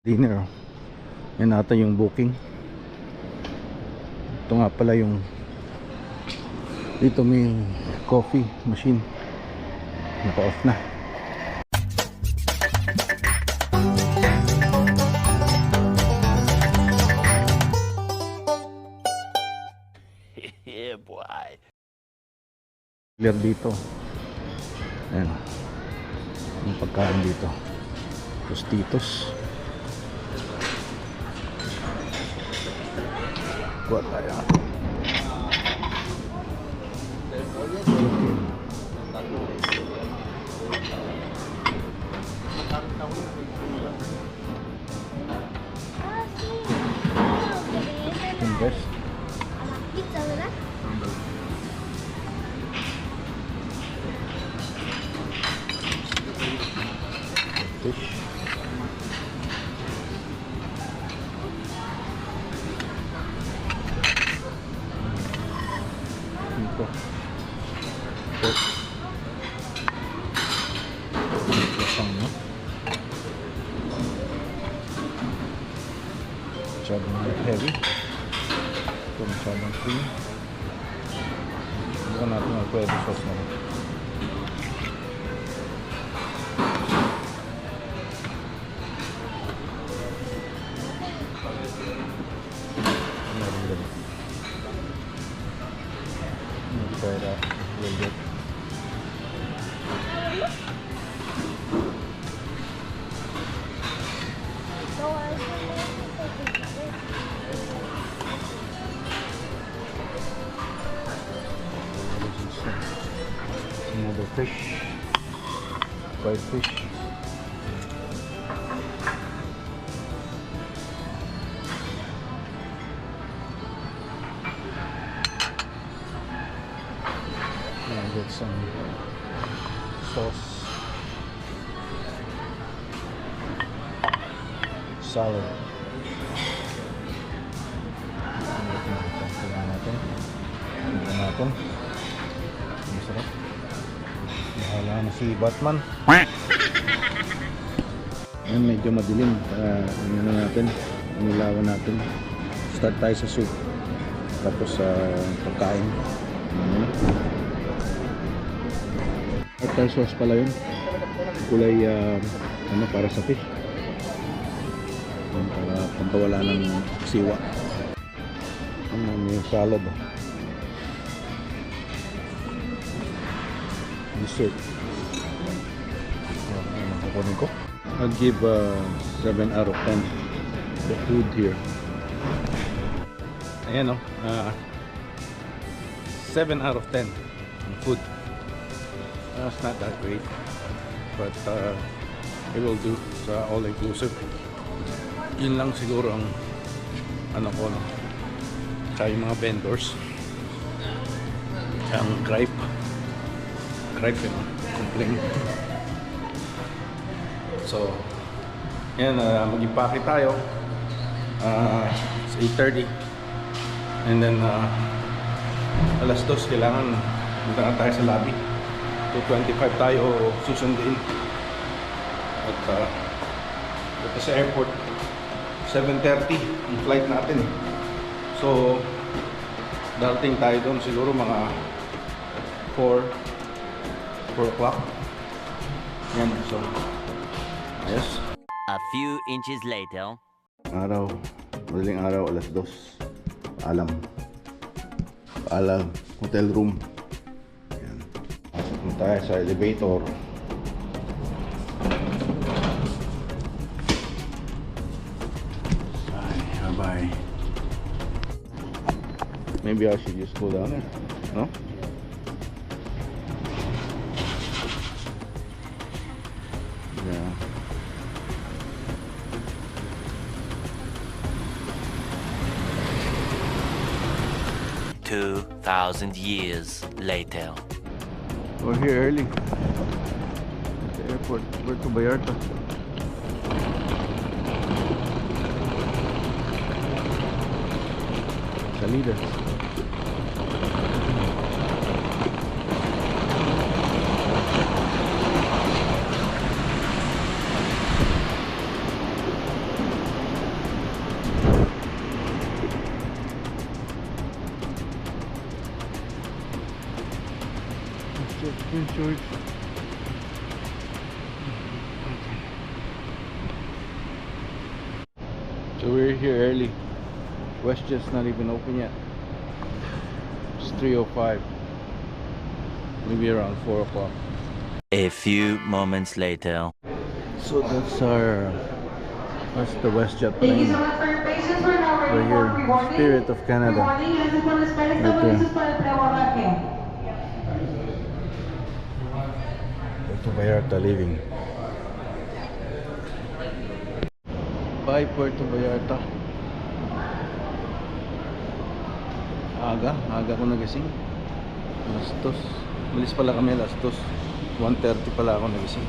dinner. Yan ata yung booking. Ito nga pala yung dito may coffee machine. Naka off na. Yeah, boy. clear dito. Yan yung pagkain dito. Tostitos kuha tayo invest lasang no masyadong heavy ito masyadong cream hindi natin ang pwede sauce na meron din yung pera yogurt another fried fish and get some sauce. Salad Bahala na si Batman. Ayan, medyo madilim. Uh, ano na natin? Inilawan natin. Start tayo sa soup. Tapos sa pagkain. Ayan. Tartar sauce pala yun. Kulay ah, ano para sa fish. Para pampawala ng siwa. Ano may salad ah. Dessert Ah, Ano kukunin ko I'll give uh, 7 out of 10 The food here. Ayan o uh, 7 out of 10 ang food. Uh, it's not that great but uh, it will do. Sa all inclusive yun lang siguro ang ano ko no? Sa mga vendors. Ang gripe gripe yun no? complain so yan uh, mag-impake tayo uh, sa 8.30 and then uh, alas 2 kailangan punta na tayo sa lobby 2.25 tayo susundin at uh, dito sa airport 7.30 ang flight natin eh. so darating tayo doon siguro mga 4 4 o'clock. Yan so ayos. A few inches later. araw madaling araw alas 2 alam alam hotel room. Ayan. pasok na tayo sa elevator. Bye bye maybe I should just go down there no 2,000 years later. We're here early. The airport, We're to Vallarta. Salida. Prince George. So we're here early. West just not even open yet. It's 3.05. Maybe around 4 o'clock. A few moments later. So that's our that's the WestJet Thank you plane. so much for your patience. We're now ready We're for here, pre-boarding. Spirit of Canada. Pre-boarding, gracias Puerto Vallarta leaving. Bye Puerto Vallarta. Aga, aga ko nagising. Alas dos. Malis pala kami alas dos. 1.30 pala ako nagising.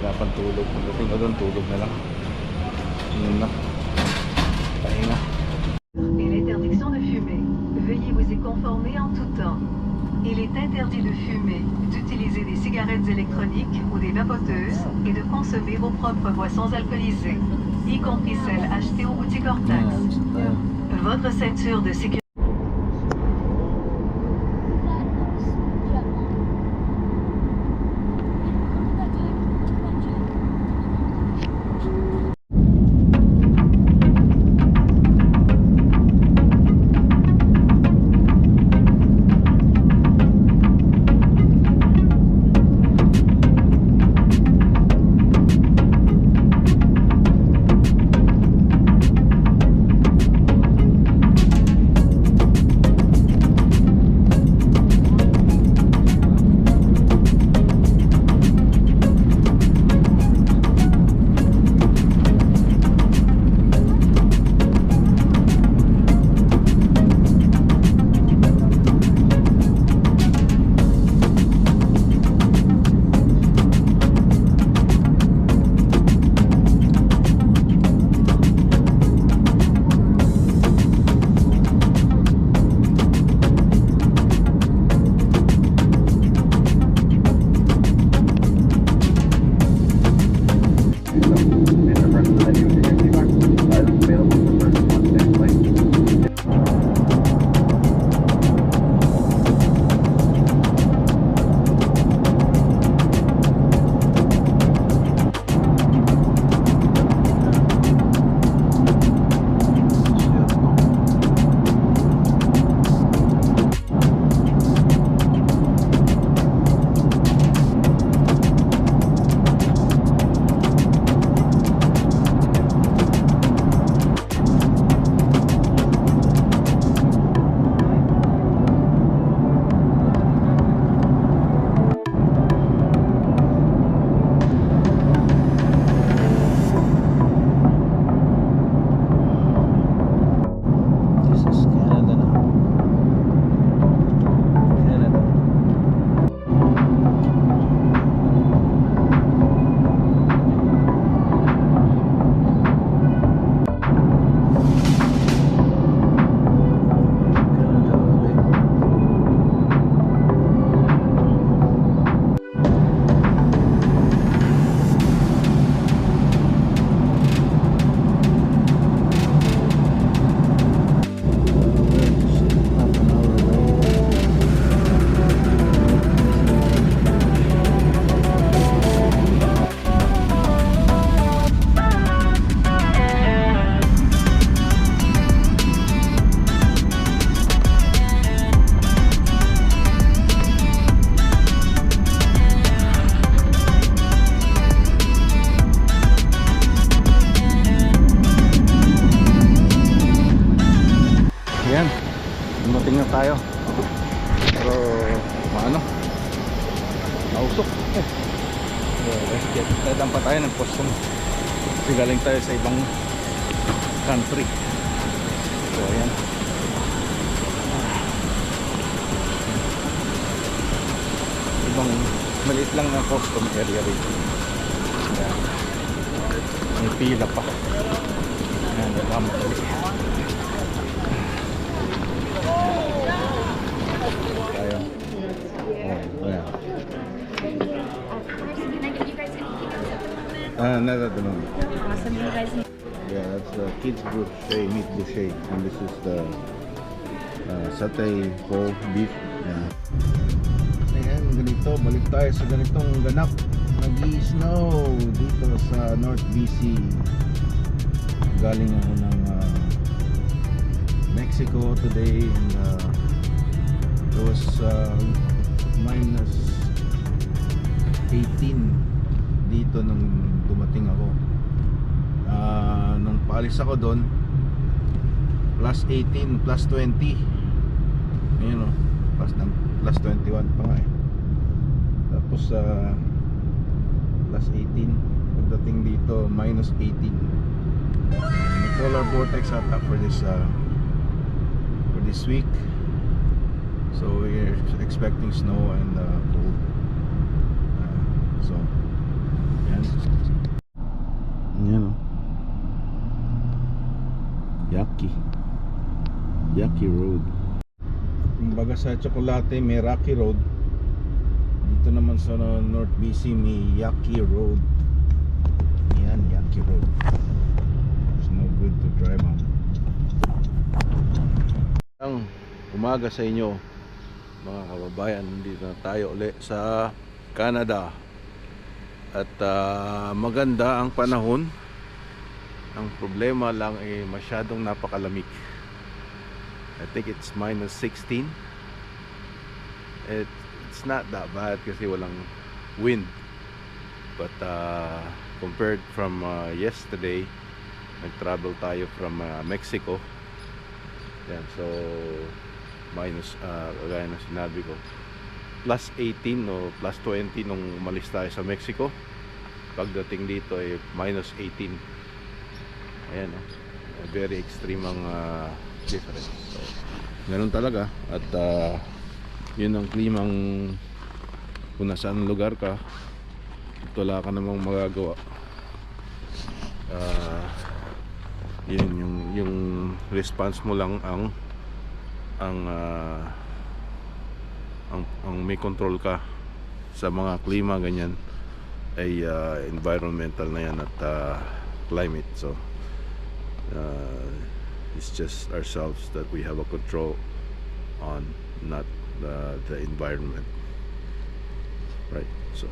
Wala pang tulog. Pagdating ko doon, tulog na lang. Yun na. Pahinga. Interdit de fumer, d'utiliser des cigarettes électroniques ou des vapoteuses et de consommer vos propres boissons alcoolisées, y compris celles achetées aux boutiques hors. Votre ceinture de sécurité country. So, ayan. Ibang maliit lang na custom area rito. Ayan. May pila pa. Ayan, else at the moment? Uh, not at the moment. Awesome. You guys Yeah, that's uh, kids boucher, meat boucher, and this is the uh, satay whole beef. Yeah. Ayan, So, balik tayo sa ganitong ganap. Nag-i-snow dito sa North BC. Galing ako ng ah, Mexico today and uh, it was uh, minus 18 dito nung dumating ako. Ah, nung paalis ako doon, plus 18, plus 20. Ayun o, plus, ng, plus 21 pa nga eh. Tapos sa plus 18, pagdating dito, minus 18. May polar vortex ata for this uh, for this week. So we're expecting snow and uh, cold. Uh, so. Yan o. Yaki. Yaki Road. Kumbaga sa Chocolate may Rocky Road. Dito naman sa North BC may Yaki Road. Yan, Yaki Road. It's no good to drive on. Ang umaga sa inyo mga kababayan, dito na tayo uli sa Canada. At ah, maganda ang panahon. Ang problema lang ay masyadong napakalamig. I think it's minus 16. It, it's not that bad kasi walang wind. But uh, compared from uh, yesterday, nag-travel tayo from uh, Mexico. Yan, so minus, uh, kagaya na sinabi ko, plus 18 o plus 20 nung umalis tayo sa Mexico. Pagdating dito ay minus 18. Ayan, oh. very extreme ang uh, difference. So, ganun talaga. At uh, yun ang klimang kung nasaan lugar ka, wala ka namang magagawa. Ah, yun yung yung response mo lang ang ang ah, ang, ang may control ka sa mga klima ganyan ay ah, environmental na yan at ah, climate so uh, it's just ourselves that we have a control on not the, the environment. Right so